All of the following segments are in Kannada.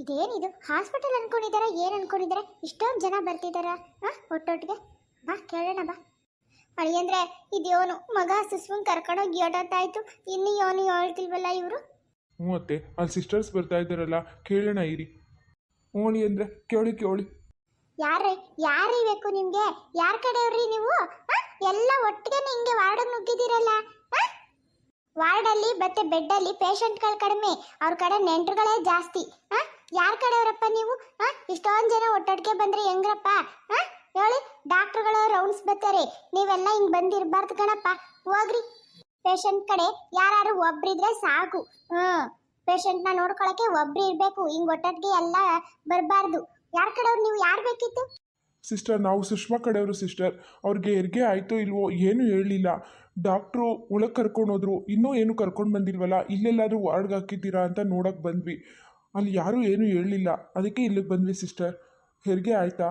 ಇದೇನಿದು? ಹಾಸ್ಪಿಟಲ್ ಅನ್ಕೊಂಡಿದಾರ? ಏನು ಅನ್ಕೊಂಡಿದಾರೆ? ಇಷ್ಟೊಂದು ಜನ ಬರ್ತಿದಾರ? ಹಾಂ ಒಟ್ಟೊಟ್ಟಿಗೆ? ಬಾ ಕೇಳೋಣ ಬಾ. ಅಳಿಯಂದ್ರೆ ಇದೇವನು ಮಗ ಸುಸ್ವನ್ ಕರ್ಕೊಂಡೋಗಿ ಯೋಡತ್ತಾಯ್ತು ಇನ್ನು ಯೋನು ಹೇಳ್ತಿಲ್ವಲ್ಲ ಇವರು? ಹ್ಞೂ ಅತ್ತೆ ಅಲ್ಲಿ ಸಿಸ್ಟರ್ಸ್ ಬರ್ತಾ ಇದ್ದಾರಲ್ಲ ಕೇಳೋಣ ಇರಿ. ಓಣಿ ಅಂದ್ರೆ ಕೇಳಿ ಕೇಳಿ. ಯಾರೇ ಯಾರಿ ಬೇಕು ನಿಮ್ಗೆ? ಯಾರ ಕಡೆಯವ್ರಿ ನೀವು? ಆ? ಎಲ್ಲ ಒಟ್ಟಿಗೆ ಹಿಂಗೆ ವಾರ್ಡ್ ನುಗ್ಗಿದಿರಲ್ಲ ವಾರ್ಡಲ್ಲಿ ಮತ್ತೆ ಬೆಡ್ಡಲ್ಲಿ ಪೇಷಂಟ್ಗಳು ಕಡಿಮೆ. ಅವ್ರ ಕಡೆ ನೆಂಟರುಗಳೇ ಜಾಸ್ತಿ. ಆ? ಯಾರ ಕಡೆಯವರಪ್ಪ ನೀವು? ಇಷ್ಟೊಂದು ಜನ ಒಟ್ಟೊಟ್ಟಿಗೆ ಬಂದ್ರೆ ಹೆಂಗ್ರಪ್ಪ? ಹೇಳಿ, ಡಾಕ್ಟ್ರುಗಳು ರೌಂಡ್ಸ್ ಬರ್ತಾರೆ. ನೀವೆಲ್ಲ ಹಿಂಗ್ ಬಂದಿರ್ಬಾರ್ದು ಕಣಪ್ಪ. ಹೋಗ್ರಿ. ಪೇಷಂಟ್ ಕಡೆ ಯಾರು ಒಬ್ರಿದ್ರೆ ಸಾಕು. ಹ್ಮ್ ಪೇಷಂಟ್ನ ನೋಡ್ಕೊಳಕ್ಕೆ ಒಬ್ರು ಇರ್ಬೇಕು. ಹಿಂಗ್ ಒಟ್ಟೊಟ್ಟಿಗೆ ಎಲ್ಲ ಬರಬಾರ್ದು. ಯಾರ ಕಡೆಯವ್ರು ನೀವು? ಯಾರು ಬೇಕಿತ್ತು? ಸಿಸ್ಟರ್, ನಾವು ಸುಷ್ಮಾ ಕಡೆಯವರು ಸಿಸ್ಟರ್. ಅವ್ರಿಗೆ ಹೆರಿಗೆ ಆಯಿತೋ ಇಲ್ವೋ ಏನೂ ಹೇಳಲಿಲ್ಲ. ಡಾಕ್ಟ್ರು ಒಳಗೆ ಕರ್ಕೊಂಡು ಹೋದ್ರು. ಇನ್ನೂ ಏನು ಕರ್ಕೊಂಡು ಬಂದಿಲ್ವಲ್ಲ? ಇಲ್ಲೆಲ್ಲಾದ್ರೂ ವಾರ್ಡ್ಗೆ ಹಾಕಿದ್ದೀರಾ ಅಂತ ನೋಡೋಕೆ ಬಂದ್ವಿ. ಅಲ್ಲಿ ಯಾರೂ ಏನೂ ಹೇಳಲಿಲ್ಲ. ಅದಕ್ಕೆ ಇಲ್ಲಿಗೆ ಬಂದ್ವಿ ಸಿಸ್ಟರ್. ಹೆರಿಗೆ ಆಯ್ತಾ?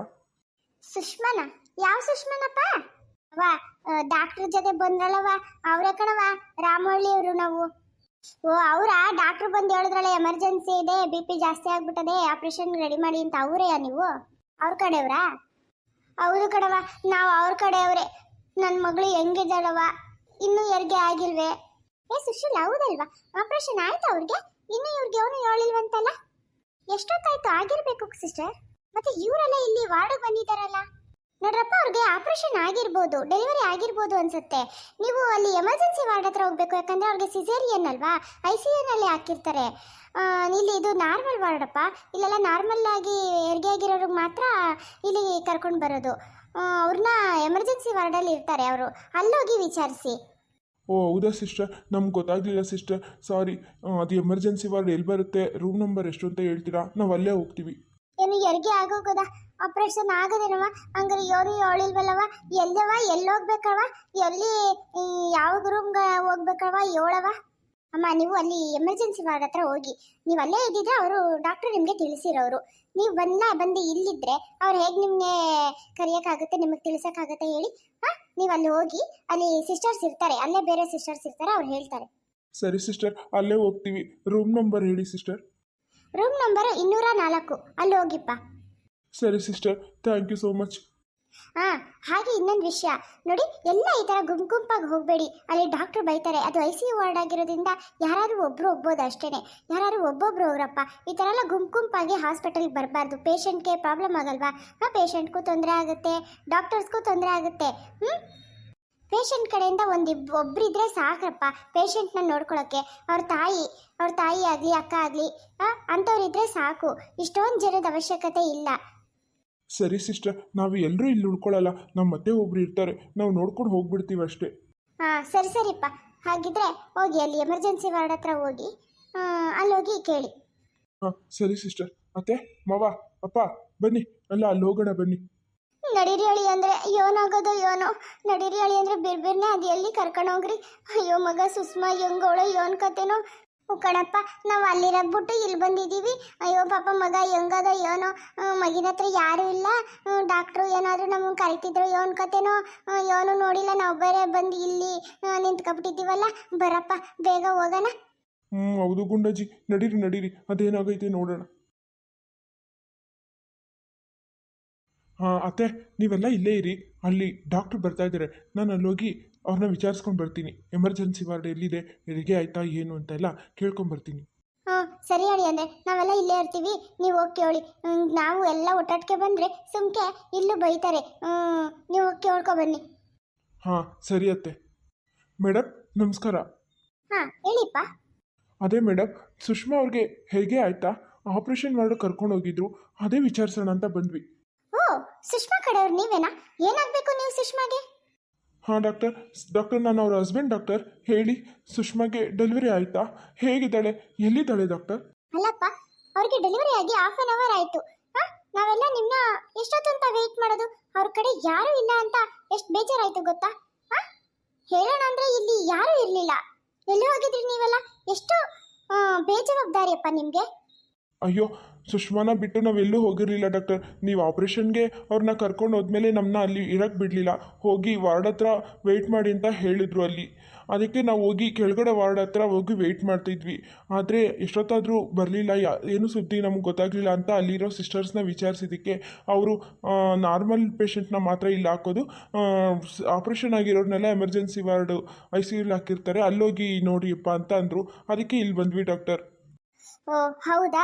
ಸುಷ್ಮನ? ಯಾವ ಸುಷ್ಮನಪ್ಪ? ವಾ ಡಾಕ್ಟರ್ ಜೊತೆ ಬಂದ್ರಲ್ಲವ ಅವರೇ ಕಣವ ರಾಮಹಳ್ಳಿ ಅವರು ನಾವು. ಓ, ಅವರ? ಡಾಕ್ಟರ್ ಬಂದು ಹೇಳಿದ್ರಲ್ಲ, ಎಮರ್ಜೆನ್ಸಿ ಇದೆ, ಬಿ ಪಿ ಜಾಸ್ತಿ ಆಗ್ಬಿಟ್ಟದೆ, ಆಪರೇಷನ್ ರೆಡಿ ಮಾಡಿ ಅಂತ ಅವರೇ ನೀವು? ಅವ್ರ ಕಡೆಯವ್ರ? ಹೌದು ಕಣವ ನಾವು ಅವ್ರ ಕಡೆಯವ್ರೆ. ನನ್ನ ಮಗಳು ಹೆಂಗಿದ್ದಾಳವ ಇನ್ನೂ ಹೆರಿಗೆ ಆಗಿಲ್ವೇ? ಏ, ಸುಶೀಲ್, ಹೌದಲ್ವಾ? ಆಪರೇಷನ್ ಆಯ್ತಾ ಅವ್ರಿಗೆ? ಇನ್ನೂ ಇವ್ರಿಗೆ ಅವನು ಹೇಳಿಲ್ವಂತಲ್ಲ ಎಷ್ಟೊತ್ತಾಯ್ತು ಆಗಿರ್ಬೇಕು ಸಿಸ್ಟರ್? ಮತ್ತೆ ಇವರೆಲ್ಲ ಇಲ್ಲಿ ವಾರ್ಡ್ ಬಂದಿದ್ದಾರಲ್ಲ? ನೋಡ್ರಪ್ಪ, ಅವ್ರಿಗೆ ಆಪರೇಷನ್ ಆಗಿರ್ಬೋದು, ಡೆಲಿವರಿ ಆಗಿರ್ಬೋದು ಅನ್ಸುತ್ತೆ. ನೀವು ಅಲ್ಲಿ ಎಮರ್ಜೆನ್ಸಿ ವಾರ್ಡ್ ಹತ್ರ ಹೋಗ್ಬೇಕು, ಯಾಕಂದ್ರೆ ಅವ್ರಿಗೆ ಸಿಸೇರಿಯನ್ ಅಲ್ವಾ? ಐ ಸಿ ಎನಲ್ಲಿ ಹಾಕಿರ್ತಾರೆ ಇಲ್ಲಿ ಇದು ನಾರ್ಮಲ್ ವಾರ್ಡಪ್ಪ. ಇಲ್ಲೆಲ್ಲ ನಾರ್ಮಲ್ ಆಗಿ ಹೆರಿಗೆ ಆಗಿರೋರಿಗೆ ಮಾತ್ರ ಇಲ್ಲಿ ಕರ್ಕೊಂಡು ಬರೋದು. ಅವ್ರನ್ನ ಎಮರ್ಜೆನ್ಸಿ ವಾರ್ಡಲ್ಲಿ ಇರ್ತಾರೆ ಅವರು. ಅಲ್ಲೋಗಿ ವಿಚಾರಿಸಿ. ಓ, ಹೌದಾ ಸಿಸ್ಟರ್? ನಮ್ಗೆ ಗೊತ್ತಾಗಲಿಲ್ಲ ಸಿಸ್ಟರ್. ಸಾರಿ. ಅದು ಎಮರ್ಜೆನ್ಸಿ ವಾರ್ಡ್ ಎಲ್ಲಿ ಬರುತ್ತೆ? ರೂಮ್ ನಂಬರ್ ಎಷ್ಟು ಅಂತ ಹೇಳ್ತೀರಾ? ನಾವು ಅಲ್ಲೇ ಹೋಗ್ತೀವಿ. ಏನು ಹೆರಿಗೆ ಆಗೋಗದ? ಆಪರೇಷನ್ ಆಗದೇನವ ಹಂಗಾರೆ ಯೋನು ಹೇಳಿಲ್ವಲ್ಲವ ಎಲ್ಲವ ಎಲ್ಲಿ ಹೋಗ್ಬೇಕವ ಎಲ್ಲಿ ಯಾವ ರೂಮ್ಗೆ ಹೋಗ್ಬೇಕವ ಏಳವ ಅಮ್ಮ, ನೀವು ಅಲ್ಲಿ ಎಮರ್ಜೆನ್ಸಿ ವಾರ್ಡ್ ಹತ್ರ ಹೋಗಿ. ನೀವು ಅಲ್ಲೇ ಇದ್ದಿದ್ರೆ ಅವರು ಡಾಕ್ಟರ್ ನಿಮಗೆ ತಿಳಿಸಿರೋರು. ನೀವು ಬಂದ ಬಂದು ಇಲ್ಲಿದ್ರೆ ಅವ್ರು ಹೇಗೆ ನಿಮಗೆ ಕರೆಯೋಕ್ಕಾಗುತ್ತೆ, ನಿಮಗೆ ತಿಳಿಸೋಕ್ಕಾಗುತ್ತೆ ಹೇಳಿ. ಹಾಂ? ನೀವು ಅಲ್ಲಿ ಹೋಗಿ ಅಲ್ಲಿ ಸಿಸ್ಟರ್ಸ್ ಇರ್ತಾರೆ ಅಲ್ಲೇ ಬೇರೆ ಸಿಸ್ಟರ್ಸ್ ಇರ್ತಾರೆ ಅವ್ರು ಹೇಳ್ತಾರೆ. ಸರಿ ಸಿಸ್ಟರ್ ಅಲ್ಲೇ ಹೋಗ್ತೀವಿ. ರೂಮ್ ನಂಬರ್ ಹೇಳಿ ಸಿಸ್ಟರ್ ರೂಮ್ ನಂಬರ್ ಇನ್ನೂರ ನಾಲ್ಕು. ಅಲ್ಲಿ ಹೋಗಿಪ್ಪ. ಸರಿ sister thank you so much ಹಾ, ಹಾಗೆ ಇನ್ನೊಂದು ವಿಷಯ. ನೋಡಿ, ಎಲ್ಲ ಈ ಥರ ಗುಂಪು ಗುಂಪಾಗಿ ಹೋಗಬೇಡಿ. ಅಲ್ಲಿ ಡಾಕ್ಟ್ರು ಬೈತಾರೆ, ಅದು ಐ ಸಿ ಯು ವಾರ್ಡ್ ಆಗಿರೋದ್ರಿಂದ ಯಾರಾದ್ರೂ ಒಬ್ರು ಒಬ್ಬೋದು ಅಷ್ಟೇನೆ. ಯಾರಾದ್ರು ಒಬ್ಬೊಬ್ರು ಹೋಗ್ರಪ್ಪ ಈ ಥರ ಎಲ್ಲ ಗುಂಪು ಗುಂಪಾಗಿ ಹಾಸ್ಪಿಟಲ್ಗೆ ಬರಬಾರ್ದು. ಪೇಷಂಟ್ಗೆ ಪ್ರಾಬ್ಲಮ್ ಆಗಲ್ವಾ? ಹಾಂ ಪೇಷಂಟ್ಗೂ ತೊಂದರೆ ಆಗುತ್ತೆ ಡಾಕ್ಟರ್ಸ್ಗೂ ತೊಂದರೆ ಆಗುತ್ತೆ ಹ್ಞೂ ಪೇಷಂಟ್ ಕಡೆಯಿಂದ ಒಂದು ಒಬ್ರಿದ್ರೆ ಸಾಕ್ರಪ್ಪ ಪೇಷಂಟ್ನ ನೋಡ್ಕೊಳಕ್ಕೆ. ಅವ್ರ ತಾಯಿ ಅವ್ರ ತಾಯಿ ಆಗಲಿ, ಅಕ್ಕ ಆಗಲಿ ಅಂಥವ್ರಿದ್ರೆ ಸಾಕು. ಇಷ್ಟೊಂದು ಜನದ ಅವಶ್ಯಕತೆ ಇಲ್ಲ. ಸರಿ ಸಿಸ್ಟರ್ ನಾವು ಎಲ್ಲರೂ ಇಲ್ಲಿ ಉಳ್ಕೊಳ್ಳಲ್ಲ ನಮ್ಮ ಮತ್ತೆ ಒಬ್ರು ಇರ್ತಾರೆ ನಾವು ನೋಡ್ಕೊಂಡು ಹೋಗ್ಬಿಡ್ತೀವಿ ಅಷ್ಟೇ. ಹಾ ಸರಿ ಸರಿಪ್ಪ. ಹಾಗಿದ್ರೆ ಹೋಗಿ ಅಲ್ಲಿ ಎಮರ್ಜೆನ್ಸಿ ವಾರ್ಡ್ ಹತ್ರ ಹೋಗಿ ಅಲ್ಲಿ ಹೋಗಿ ಕೇಳಿ. ಹಾ ಸರಿ ಸಿಸ್ಟರ್. ಮತ್ತೆ ಮಾವ ಅಪ್ಪ ಬನ್ನಿ ಅಲ್ಲ ಅಲ್ಲಿ ಹೋಗೋಣ ಬನ್ನಿ. ನಡೀರಿ ಹೇಳಿ ಅಂದ್ರೆ ಯೋನಾಗೋದು ಯೋನೋ ನಡೀರಿ ಹೇಳಿ ಅಂದ್ರೆ ಬಿರ್ಬಿರ್ನೆ ಅದು ಎಲ್ಲಿ ಕರ್ಕೊಂಡು ಹೋಗ್ರಿ ಅಯ್ಯೋ ಮಗ ಸುಷ್ಮಾ ಯಂಗೋಳ ಯೋನ್ ಕತೆನೋ? ಕಣಪ್ಪ, ನಾವು ಅಲ್ಲಿರಬಿಟ್ಟು ಇಲ್ಲಿ ಬಂದಿದ್ದೀವಿ. ಅಯ್ಯೋ ಪಾಪ ಮಗ, ಹೆಂಗದ ಏನೋ ಮಗಿನ ಹತ್ರ ಯಾರೂ ಇಲ್ಲ. ಡಾಕ್ಟ್ರು ಏನಾದರೂ ನಮಗೆ ಕರಿತಿದ್ರು ಏನು ಕತೆನೋ ಏನೂ ನೋಡಿಲ್ಲ, ನಾವು ಬೇರೆ ಬಂದು ಇಲ್ಲಿ ನಿಂತ್ಕೊಬಿಟ್ಟಿದ್ದೀವಲ್ಲ. ಬರಪ್ಪ, ಬೇಗ ಹೋಗೋಣ. ಹ್ಞೂ ಹೌದು ಗುಂಡಾಜಿ ನಡೀರಿ ನಡೀರಿ. ಅದೇನಾಗೈತೆ ನೋಡೋಣ. ಹಾಂ, ಅತ್ತೆ, ನೀವೆಲ್ಲ ಇಲ್ಲೇ ಇರಿ. ಅಲ್ಲಿ ಡಾಕ್ಟ್ರು ಬರ್ತಾ ಇದ್ದಾರೆ. ನಾನು ಅಲ್ಲೋಗಿ ಅವ್ರನ್ನ ವಿಚಾರಿಸ್ಕೊಂಡು ಬರ್ತೀನಿ ಎಮರ್ಜೆನ್ಸಿ ವಾರ್ಡ್ ಎಲ್ಲಿದೆ? ಹೆರಿಗೆ ಆಯ್ತಾ? ಏನು ಅಂತೆಲ್ಲ ಕೇಳ್ಕೊಂಡು ಬರ್ತೀನಿ ಹಾಂ ಸರಿ ಹೇಳಿ ಅಂದರೆ ನಾವೆಲ್ಲ ಇಲ್ಲೇ ಇರ್ತೀವಿ. ನೀವು ಹೋಗಿ ಕೇಳಿ. ನಾವು ಎಲ್ಲ ಒಟ್ಟಾಟಕ್ಕೆ ಬಂದರೆ ಸುಮ್ಕೆ ಇಲ್ಲೂ ಬೈತಾರೆ. ನೀವು ಹೋಗಿ ಕೇಳ್ಕೊ ಬನ್ನಿ. ಹಾಂ ಸರಿ ಅತ್ತೆ. ಮೇಡಮ್ ನಮಸ್ಕಾರ. ಹಾಂ ಹೇಳಿಪ್ಪ. ಅದೇ ಮೇಡಮ್ ಸುಷ್ಮಾ ಅವ್ರಿಗೆ ಹೇಗೆ ಆಯ್ತಾ? ಆಪರೇಷನ್ ಮಾಡಿ ಕರ್ಕೊಂಡು ಹೋಗಿದ್ರು. ಅದೇ ವಿಚಾರಿಸೋಣ ಅಂತ ಬಂದ್ವಿ. ಓ ಸುಷ್ಮಾ ಕಡೆಯವ್ರು ನೀವೇನಾ? ಏನಾಗಬೇಕು ನೀವು ಸುಷ್ಮಾಗೆ? ಹಾಂ, ಡಾಕ್ಟರ್. ಡಾಕ್ಟರ್ ನಾನು ಅವ್ರ ಹಸ್ಬೆಂಡ್ ಡಾಕ್ಟರ್ ಹೇಳಿ, ಸುಷ್ಮಾಗೆ ಡೆಲಿವರಿ ಆಯ್ತಾ? ಹೇಗಿದ್ದಾಳೆ? ಎಲ್ಲಿದ್ದಾಳೆ, ಡಾಕ್ಟರ್? ಅಲ್ಲಪ್ಪ, ಅವ್ರಿಗೆ ಡೆಲಿವರಿ ಆಗಿ ಹಾಫ್ ಆನ್ ಅವರ್ ಆಯಿತು. ನಾವೆಲ್ಲ ನಿಮ್ಮ ಎಷ್ಟೊತ್ತು ಅಂತ ವೆಯ್ಟ್ ಮಾಡೋದು? ಅವ್ರ ಕಡೆ ಯಾರೂ ಇಲ್ಲ ಅಂತ ಎಷ್ಟು ಬೇಜಾರಾಯಿತು ಗೊತ್ತಾ? ಹೇಳೋಣ ಅಂದರೆ ಇಲ್ಲಿ ಯಾರೂ ಇರಲಿಲ್ಲ. ಎಲ್ಲಿ ಹೋಗಿದ್ರಿ ನೀವೆಲ್ಲ? ಎಷ್ಟು ಬೇಜವಾಬ್ದಾರಿಯಪ್ಪ ನಿಮಗೆ. ಅಯ್ಯೋ, ಸುಷ್ಮಾನ ಬಿಟ್ಟು ನಾವೆಲ್ಲೂ ಹೋಗಿರಲಿಲ್ಲ ಡಾಕ್ಟರ್ ನೀವು ಆಪ್ರೇಷನ್ಗೆ ಅವ್ರನ್ನ ಕರ್ಕೊಂಡು ಹೋದ್ಮೇಲೆ ನಮ್ಮನ್ನ ಅಲ್ಲಿ ಇರಕ್ಕೆ ಬಿಡಲಿಲ್ಲ. ಹೋಗಿ ವಾರ್ಡ್ ಹತ್ರ ವೆಯ್ಟ್ ಮಾಡಿ ಅಂತ ಹೇಳಿದ್ರು ಅಲ್ಲಿ. ಅದಕ್ಕೆ ನಾವು ಹೋಗಿ ಕೆಳಗಡೆ ವಾರ್ಡ್ ಹತ್ರ ಹೋಗಿ ವೆಯ್ಟ್ ಮಾಡ್ತಿದ್ವಿ. ಆದರೆ ಎಷ್ಟೊತ್ತಾದರೂ ಬರಲಿಲ್ಲ, ಯಾ, ಏನು ಸುದ್ದಿ ನಮ್ಗೆ ಗೊತ್ತಾಗಲಿಲ್ಲ ಅಂತ ಅಲ್ಲಿರೋ ಸಿಸ್ಟರ್ಸ್ನ ವಿಚಾರಿಸಿದ್ದಕ್ಕೆ ಅವರು ನಾರ್ಮಲ್ ಪೇಷಂಟ್ನ ಮಾತ್ರ ಇಲ್ಲಿ ಹಾಕೋದು. ಆಪ್ರೇಷನ್ ಆಗಿರೋರ್ನೆಲ್ಲ ಎಮರ್ಜೆನ್ಸಿ ವಾರ್ಡು ಐ ಸಿ ಯುಲಿ ಹಾಕಿರ್ತಾರೆ. ಅಲ್ಲೋಗಿ ನೋಡಿಯಪ್ಪ ಅಂತ ಅಂದರು. ಅದಕ್ಕೆ ಇಲ್ಲಿ ಬಂದ್ವಿ ಡಾಕ್ಟರ್ ಹೌದಾ?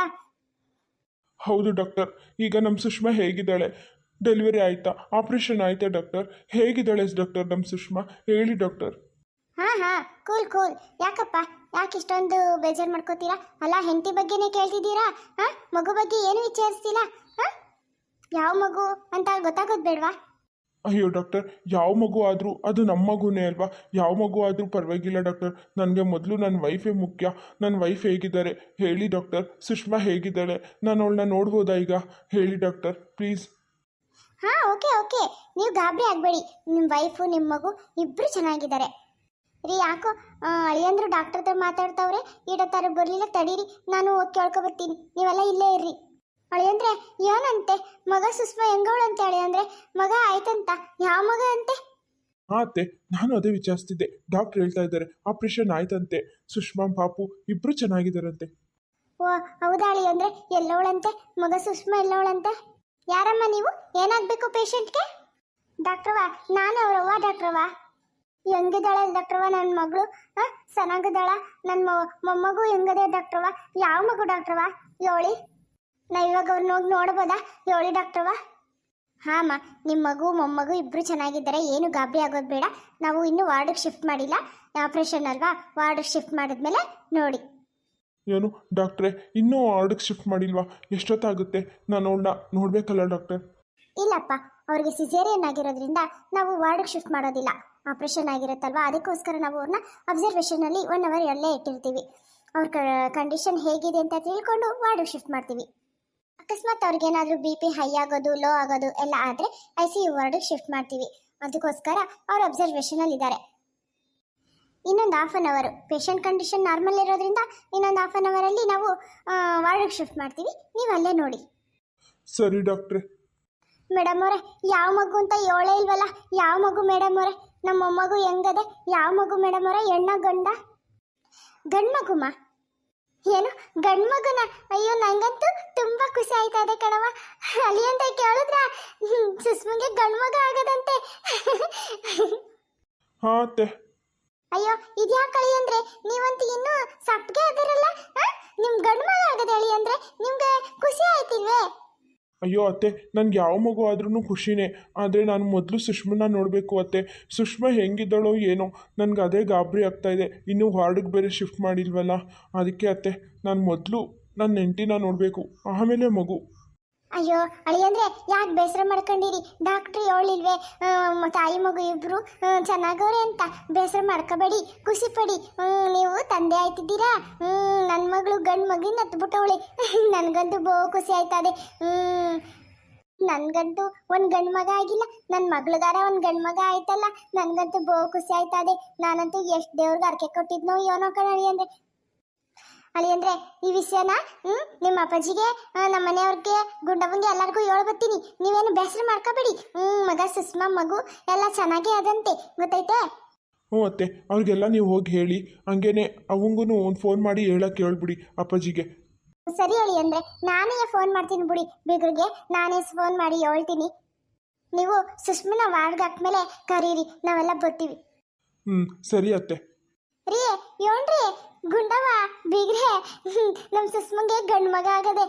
ಹೌದು ಡಾಕ್ಟರ್. ಈಗ ನಮ್ಮ ಸುಷ್ಮಾ ಹೇಗಿದ್ದಾಳೆ? ಡೆಲಿವರಿ ಆಯಿತಾ? ಆಪ್ರೇಷನ್ ಆಯಿತಾ ಡಾಕ್ಟರ್? ಹೇಗಿದ್ದಾಳೆ ಡಾಕ್ಟರ್ ನಮ್ಮ ಸುಷ್ಮಾ? ಹೇಳಿ ಡಾಕ್ಟರ್. ಹಾ ಹಾ, ಕೂಲ್ ಕೂಲ್. ಯಾಕಪ್ಪ? ಯಾಕೆ ಇಷ್ಟೊಂದು ಬೇಜಾರು ಮಾಡ್ಕೋತೀರಾ? ಅಲ್ಲ, ಹೆಂಡತಿ ಬಗ್ಗೆನೇ ಕೇಳ್ತಿದ್ದೀರಾ? ಹಾ, ಮಗು ಬಗ್ಗೆ ಏನು ವಿಚಾರಿಸ್ತಿಲ್ಲ ಹಾ? ಯಾವ ಮಗು ಅಂತ ಗೊತ್ತಾಗೋದು ಬೇಡವಾ? ಅಯ್ಯೋ ಡಾಕ್ಟರ್, ಯಾವ ಮಗು ಆದರೂ ಅದು ನಮ್ಮ ಮಗುನೇ ಅಲ್ವಾ? ಯಾವ ಮಗು ಆದರೂ ಪರವಾಗಿಲ್ಲ ಡಾಕ್ಟರ್. ನನಗೆ ಮೊದಲು ನನ್ನ ವೈಫೇ ಮುಖ್ಯ. ನನ್ನ ವೈಫ್ ಹೇಗಿದ್ದಾರೆ? ಹೇಳಿ ಡಾಕ್ಟರ್. ಸುಷ್ಮಾ ಹೇಗಿದ್ದಾಳೆ? ನಾನು ಅವಳನ್ನ ನೋಡ್ಬೋದಾ ಈಗ? ಹೇಳಿ ಡಾಕ್ಟರ್ ಪ್ಲೀಸ್ ಹಾ, ಓಕೆ ಓಕೆ. ನೀವು ಗಾಬರಿ ಆಗಬೇಡಿ. ನಿಮ್ಮ ವೈಫು ನಿಮ್ಮ ಮಗು ಇಬ್ಬರು ಚೆನ್ನಾಗಿದ್ದಾರೆ. ರೀ, ಯಾಕೋ ಅಳಿಯಂದ್ರು ಡಾಕ್ಟರ್ ಹತ್ರ ಮಾತಾಡ್ತಾವ್ರೆ? ಈಡತ್ತಾರ ಬರಲಿಲ್ಲ, ತಡೀರಿ. ನಾನು ಹೋಗಿ ಕೇಳ್ಕೊಬರ್ತೀನಿ ನೀವೆಲ್ಲ ಇಲ್ಲೇ ಇರ್ರಿ. ಅಳಿಯಂದ್ರೆ ಏನಂತೆ ಮಗ ಸುಷ್ಮಾ ಹೆಂಗವಳಂತೆ ಅಳಿಯಂದ್ರೆ ಮಗ ಆಯ್ತಂತ? ಯಾವ ಮಗ ಅಂತೆ? ಆತೆ ಅತ್ತೆ ನಾನು ಅದೇ ವಿಚಾರಿಸ್ತಿದ್ದೆ. ಡಾಕ್ಟರ್ ಹೇಳ್ತಾ ಇದ್ದಾರೆ ಆಪರೇಷನ್ ಆಯ್ತಂತೆ. ಸುಷ್ಮಾ ಪಾಪು ಇಬ್ರು ಚೆನ್ನಾಗಿದ್ದಾರಂತೆ. ಓ ಹೌದಾಳಿ ಅಂದ್ರೆ ಎಲ್ಲವಳಂತೆ? ಮಗ ಸುಷ್ಮಾ ಎಲ್ಲವಳಂತೆ? ಯಾರಮ್ಮ ನೀವು? ಏನಾಗಬೇಕು ಪೇಷಂಟ್ಗೆ? ಡಾಕ್ಟ್ರವ ನಾನು ಅವರವ್ವ ಡಾಕ್ಟ್ರವ. ಹೆಂಗಿದ್ದಾಳೆ ಡಾಕ್ಟ್ರವ ನನ್ನ ಮಗಳು? ಹಾಂ ಚೆನ್ನಾಗಿದ್ದಾಳ ನನ್ನ ಮೊಮ್ಮಗು ಹೆಂಗದೆ ಡಾಕ್ಟ್ರವ? ಯಾವ ಮಗು ಡಾಕ್ಟ್ರವ? ಯೋಳಿ ನಾ ಇವಾಗ ಅವ್ರನ್ನ ಹೋಗಿ ನೋಡ್ಬೋದಾ? ಹೇಳಿ ಡಾಕ್ಟ್ರವ ಹಾಂ ಅಮ್ಮ ನಿಮ್ಮ ಮಗು ಮೊಮ್ಮಗು ಇಬ್ಬರು ಚೆನ್ನಾಗಿದ್ದಾರೆ ಏನು ಗಾಬರಿ ಆಗೋದು ಬೇಡ. ನಾವು ಇನ್ನೂ ವಾರ್ಡಿಗೆ ಶಿಫ್ಟ್ ಮಾಡಿಲ್ಲ. ಆಪ್ರೇಷನ್ ಅಲ್ವಾ? ವಾರ್ಡಿಗೆ ಶಿಫ್ಟ್ ಮಾಡಿದ್ಮೇಲೆ ನೋಡಿ. ಏನು ಡಾಕ್ಟ್ರೆ ಇನ್ನೂ ವಾರ್ಡಿಗೆ ಶಿಫ್ಟ್ ಮಾಡಿಲ್ವಾ? ಎಷ್ಟೊತ್ತಾಗುತ್ತೆ? ನಾನು ಅವಳನ್ನ ನೋಡಬೇಕಲ್ಲ ಡಾಕ್ಟರ್ ಇಲ್ಲಪ್ಪ ಅವ್ರಿಗೆ ಸಿಸೇರಿಯನ್ ಆಗಿರೋದ್ರಿಂದ ನಾವು ವಾರ್ಡ್ಗೆ ಶಿಫ್ಟ್ ಮಾಡೋದಿಲ್ಲ. ಆಪ್ರೇಷನ್ ಆಗಿರುತ್ತಲ್ವಾ? ಅದಕ್ಕೋಸ್ಕರ ನಾವು ಅವ್ರನ್ನ ಅಬ್ಸರ್ವೇಷನಲ್ಲಿ ಒನ್ ಅವರ್ ಅಲ್ಲೇ ಇಟ್ಟಿರ್ತೀವಿ. ಅವ್ರ ಕಂಡೀಷನ್ ಹೇಗಿದೆ ಅಂತ ತಿಳ್ಕೊಂಡು ವಾರ್ಡ್ ಶಿಫ್ಟ್ ಮಾಡ್ತೀವಿ. ಅಕಸ್ಮಾತ್ ಅವ್ರಿಗೇನಾದರೂ ಬಿ ಪಿ ಹೈ ಆಗೋದು ಲೋ ಆಗೋದು ಎಲ್ಲ ಆದರೆ ಐ ಸಿ ಯು ವಾರ್ಡ್ಗೆ ಶಿಫ್ಟ್ ಮಾಡ್ತೀವಿ. ಅದಕ್ಕೋಸ್ಕರ ಅವ್ರು ಅಬ್ಸರ್ವೇಷನಲ್ಲಿ ಇದ್ದಾರೆ. ಇನ್ನೊಂದು ಹಾಫ್ ಆನ್ ಅವರು ಪೇಷಂಟ್ ಕಂಡೀಷನ್ ನಾರ್ಮಲ್ ಇರೋದ್ರಿಂದ ಇನ್ನೊಂದು ಹಾಫ್ ಆನ್ ಅವರಲ್ಲಿ ನಾವು ವಾರ್ಡ್ಗೆ ಶಿಫ್ಟ್ ಮಾಡ್ತೀವಿ. ನೀವು ಅಲ್ಲೇ ನೋಡಿ. ಸರಿ ಡಾಕ್ಟ್ರೆ ಮೇಡಮ್ ಅವರೇ ಯಾವ ಮಗು ಅಂತ ಏಳೇ ಇಲ್ವಲ್ಲ? ಯಾವ ಮಗು ಮೇಡಮ್ ಅವರೇ? ನಮ್ಮ ಮೊಮ್ಮಗು ಹೆಂಗದೆ? ಯಾವ ಮಗು ಮೇಡಮ್ ಅವರೇ? ಹೆಣ್ಣ ಗಂಡ? ಗಂಡ್ ಮಗುಮ ಏನು? ಗಂಡ್ ಮಗುನ ಅಯ್ಯೋ ನಂಗಂತೂ ತುಂಬಾ ಖುಷಿ ಆಯ್ತಾ ಇದೆ ಕಣವ ಅಲ್ಲಿ ಅಂತ ಕೇಳಿದ್ರ ಸುಸ್ಮಿಗೆ ಗಂಡ್ ಮಗ ಆಗದಂತೆ. ಹಾಂ ಅತ್ತೆ. ಅಯ್ಯೋ ಇದ್ಯಾಕೆ ಅಳಿ ಅಂದ್ರೆ? ನೀವಂತೂ ಇನ್ನೂ ಸಪ್ಗೆ ಅದರಲ್ಲ ನಿಮ್ ಗಂಡ್ ಮಗ ಆಗದೆ ಅಳಿ ಅಂದ್ರೆ ನಿಮ್ಗೆ ಖುಷಿ ಆಯ್ತಿಲ್ವೇ? ಅಯ್ಯೋ ಅತ್ತೆ ನನಗೆ ಯಾವ ಮಗು ಆದ್ರೂ ಖುಷಿನೇ. ಆದರೆ ನಾನು ಮೊದಲು ಸುಷ್ಮನ ನೋಡಬೇಕು ಅತ್ತೆ. ಸುಷ್ಮಾ ಹೆಂಗಿದ್ದಾಳೋ ಏನೋ ನನಗೆ ಅದೇ ಗಾಬರಿ ಆಗ್ತಾ ಇದೆ. ಇನ್ನೂ ವಾರ್ಡಿಗೆ ಬೇರೆ ಶಿಫ್ಟ್ ಮಾಡಿಲ್ವಲ್ಲ? ಅದಕ್ಕೆ ಅತ್ತೆ ನಾನು ಮೊದಲು ನನ್ನ ನೆಂಟಿನ ನೋಡಬೇಕು ಆಮೇಲೆ ಮಗು. ಅಯ್ಯೋ ಅಳಿಯಂದ್ರೆ ಯಾಕೆ ಬೇಸರ ಮಾಡ್ಕೊಂಡಿರಿ? ಡಾಕ್ಟ್ರ್ ಹೇಳಿಲ್ವೇ ತಾಯಿ ಮಗು ಇಬ್ರು ಆ, ಚೆನ್ನಾಗವ್ರೆ ಅಂತ. ಬೇಸರ ಮಾಡ್ಕೋಬೇಡಿ ಖುಷಿ ಪಡಿ. ನೀವು ತಂದೆ ಆಯ್ತಿದ್ದೀರಾ? ನನ್ನ ಮಗಳು ಗಂಡು ಮಗಿನ ಹತ್ಬಿಟ್ಟವಳೆ ನನಗಂತೂ ಬೋ ಖುಷಿ ಆಯ್ತದೆ. ಹ್ಮ್. ನನ್ಗಂತೂ ಒಂದು ಗಂಡು ಮಗ ಆಗಿಲ್ಲ ನನ್ನ ಮಗಳಗಾರ ಒಂದು ಗಂಡು ಮಗ ಆಯ್ತಲ್ಲ, ನನಗಂತೂ ಬೋ ಖುಷಿ ಆಯ್ತದೆ. ನಾನಂತೂ ಎಷ್ಟು ದೇವ್ರಿಗೆ ಅರ್ಕೆ ಕೊಟ್ಟಿದ್ನೋ ಏನೋ ಕಣ ಅಳಿ ಅಂದ್ರೆ ಈ ವಿಷಯನ, ಹ್ಮ್, ನಿಮ್ಮ ಅಪ್ಪಾಜಿಗೆ ನಮ್ಮ ಮನೆಯವ್ರಿಗೆ ಗುಂಡವ್ವಂಗೆ ಎಲ್ಲರಿಗೂ ಹೇಳ್ಬತ್ತೀನಿ ನೀವೇನು ಬೇಸರ ಮಾಡ್ಕೋಬೇಡಿ. ಹ್ಮ್, ಮಗ ಸುಷ್ಮಾ ಮಗು ಎಲ್ಲ ಚೆನ್ನಾಗೇ ಅದಂತೆ. ಗೊತ್ತೈತೆ ಹ್ಞೂ ಅತ್ತೆ ಅವ್ರಿಗೆಲ್ಲ ನೀವು ಹೋಗಿ ಹೇಳಿ. ಹಂಗೇನೆ ಅವಂಗೂ ಒಂದು ಫೋನ್ ಮಾಡಿ ಹೇಳಕ್ಕೆ ಹೇಳ್ಬಿಡಿ ಅಪ್ಪಾಜಿಗೆ. ಸರಿ ಹೇಳಿ ಅಂದ್ರೆ ನಾನೇ ಫೋನ್ ಮಾಡ್ತೀನಿ ಬಿಡಿ. ಬೀಗರಿಗೆ ನಾನೇ ಫೋನ್ ಮಾಡಿ ಹೇಳ್ತೀನಿ. ನೀವು ಸುಷ್ಮನ ವಾರ್ಡ್ಗೆ ಹಾಕ್ಮೇಲೆ ಕರೀರಿ ನಾವೆಲ್ಲ ಬರ್ತೀವಿ. ಹ್ಞೂ ಸರಿ ಅತ್ತೆ. ರೀ ಏನ್ರಿ? ಗುಂಡವ ಬೀಗ್ರೆ ನಮ್ಮ ಸುಷ್ಮಂಗೆ ಗಂಡು ಮಗ ಆಗದೆ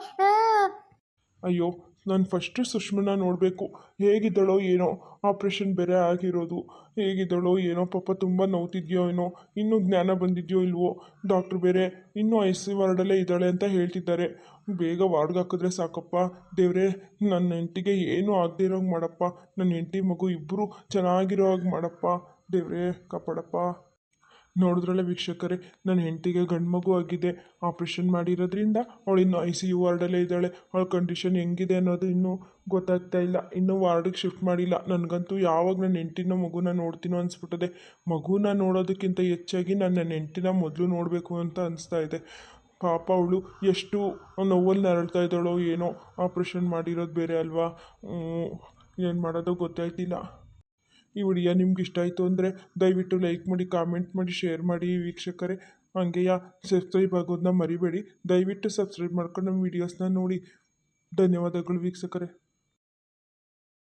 ಅಯ್ಯೋ ನಾನು ಫಸ್ಟು ಸುಷ್ಮನ ನೋಡಬೇಕು. ಹೇಗಿದ್ದಾಳೋ ಏನೋ ಆಪ್ರೇಷನ್ ಬೇರೆ ಆಗಿರೋದು. ಹೇಗಿದ್ದಾಳೋ ಏನೋ ಪಾಪ ತುಂಬ ನೋವ್ತಿದ್ಯೋ ಏನೋ, ಇನ್ನೂ ಜ್ಞಾನ ಬಂದಿದೆಯೋ ಇಲ್ವೋ ಡಾಕ್ಟ್ರು ಬೇರೆ ಇನ್ನೂ ಐ ಸಿ ವಾರ್ಡಲ್ಲೇ ಇದ್ದಾಳೆ ಅಂತ ಹೇಳ್ತಿದ್ದಾರೆ. ಬೇಗ ವಾರ್ಡ್ಗೆ ಹಾಕಿದ್ರೆ ಸಾಕಪ್ಪ. ದೇವ್ರೆ ನನ್ನ ಹೆಂಡತಿಗೆ ಏನೂ ಆಗದೆ ಇರೋಂಗೆ ಮಾಡಪ್ಪ. ನನ್ನ ಹೆಂಡತಿ ಮಗು ಇಬ್ಬರು ಚೆನ್ನಾಗಿರೋ ಹಾಗೆ ಮಾಡಪ್ಪ. ದೇವರೇ, ಕಾಪಾಡಪ್ಪ. ನೋಡಿದ್ರಲ್ಲ ವೀಕ್ಷಕರೇ, ನನ್ನ ಹೆಂಡತಿಗೆ ಗಂಡು ಮಗು ಆಗಿದೆ. ಆಪ್ರೇಷನ್ ಮಾಡಿರೋದ್ರಿಂದ ಅವಳು ಇನ್ನೂ ಐ ಸಿ ಯು ವಾರ್ಡಲ್ಲೇ ಇದ್ದಾಳೆ. ಅವಳ ಕಂಡೀಷನ್ ಹೆಂಗಿದೆ ಅನ್ನೋದು ಇನ್ನೂ ಗೊತ್ತಾಗ್ತಾ ಇಲ್ಲ. ಇನ್ನೂ ವಾರ್ಡಿಗೆ ಶಿಫ್ಟ್ ಮಾಡಿಲ್ಲ. ನನಗಂತೂ ಯಾವಾಗ ನನ್ನ ಹೆಂಡತಿನ ಮಗುನ ನೋಡ್ತೀನೋ ಅನಿಸ್ಬಿಟ್ಟದೆ. ಮಗುನ ನೋಡೋದಕ್ಕಿಂತ ಹೆಚ್ಚಾಗಿ ನಾನು ನನ್ನ ಹೆಂಡತಿನ ಮೊದಲು ನೋಡಬೇಕು ಅಂತ ಅನಿಸ್ತಾ ಇದೆ. ಪಾಪ ಅವಳು ಎಷ್ಟು ನೋವಲ್ಲಿ ನರಳ್ತಾ ಇದ್ದಾಳೋ ಏನೋ ಆಪ್ರೇಷನ್ ಮಾಡಿರೋದು ಬೇರೆ ಅಲ್ವಾ? ಏನು ಮಾಡೋದು ಗೊತ್ತಾಯ್ತಿಲ್ಲ. ಈ ವಿಡಿಯೋ ನಿಮ್ಗೆ ಇಷ್ಟ ಆಯಿತು ಅಂದರೆ ದಯವಿಟ್ಟು ಲೈಕ್ ಮಾಡಿ ಕಾಮೆಂಟ್ ಮಾಡಿ ಶೇರ್ ಮಾಡಿ ವೀಕ್ಷಕರೇ. ಹಂಗೆಯಾ ಸಬ್ಸ್ಕ್ರೈಬ್ ಆಗೋದನ್ನ ಮರಿಬೇಡಿ. ದಯವಿಟ್ಟು ಸಬ್ಸ್ಕ್ರೈಬ್ ಮಾಡ್ಕೊಂಡು ನಮ್ಮ ವೀಡಿಯೋಸ್ನ ನೋಡಿ. ಧನ್ಯವಾದಗಳು ವೀಕ್ಷಕರೇ.